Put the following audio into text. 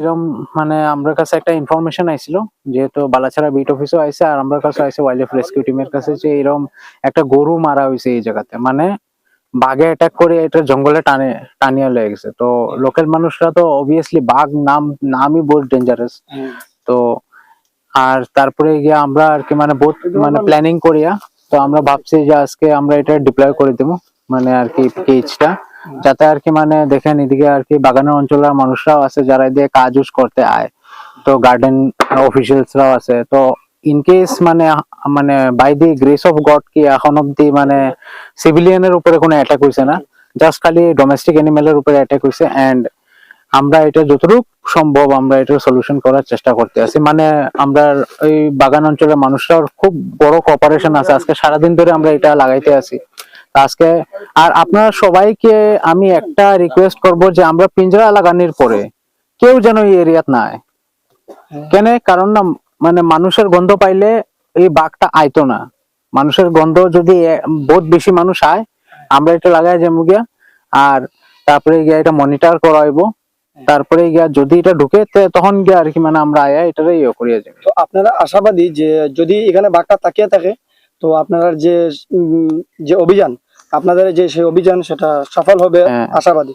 এরকম মানে আমার কাছে একটা ইনফরমেশন আইছিল যেহেতু বালাছাড়া বিট অফিসও আইছে আর আমার কাছে আইছে ওয়াইল্ড লাইফ রেস্কিউ টিমের কাছে যে এরকম একটা গরু মারা হয়েছে এই জায়গাতে। মানে বাঘে অ্যাটাক করে এটা জঙ্গলে টানে টানিয়ে লেগে গেছে। তো লোকাল মানুষরা তো অবভিয়াসলি বাঘ নাম নামই বহুত ডেঞ্জারাস তো আর তারপরে গিয়ে আমরা আর কি মানে বহুত মানে প্ল্যানিং করিয়া তো আমরা ভাবছি যে আজকে আমরা এটা ডিপ্লয় করে দেবো মানে আর কি কেজটা যাতে আর কি মানে দেখেন এদিকে আর কি বাগানের অঞ্চলের মানুষরাও আছে যারা এদিকে কাজ উজ করতে আয়। তো গার্ডেন অফিসিয়ালসরাও আছে। তো ইন কেস মানে মানে by the grace of God কি এখন অব্দি মানে সিভিলিয়ানের উপরে কোনো অ্যাটাক হয়েছে না? জাস্ট খালি ডোমেস্টিক এনিমেলের উপরে অ্যাটাক হয়েছে এন্ড আমরা এটা যতটুকু সম্ভব আমরা এটা সলিউশন করার চেষ্টা করতে আছি। মানে আমরা এই বাগান অঞ্চলের মানুষরাও খুব বড় কোঅপারেশন আছে। আজকে সারাদিন ধরে আমরা এটা লাগাইতে আছি। আজকে আর আপনারা সবাইকে আমি একটা রিকোয়েস্ট করব যে আমরা পিঞ্জরা লাগানোর পরে কেউ যেন এই এরিয়াত না আয়। কেন? কারণ না মানে মানুষের গন্ধ পাইলে এই বাঘটা আইতো না। মানুষের গন্ধ যদি বহুত বেশি মানুষ আয় আমরা এটা লাগাই যাব গিয়া। আর তারপরে গিয়া এটা মনিটর করাইবো। তারপরে গিয়া যদি এটা ঢুকে তখন গিয়া আর কি মানে আমরা আয়া এটারে ইয়ে করিয়া যাই তো আপনারা আশাবাদী যে যদি এখানে বাঘটা তাকিয়ে থাকে তো আপনারা যে যে অভিযান আপনাদের যে সেই অভিযান সেটা সফল হবে হ্যাঁ। আশাবাদী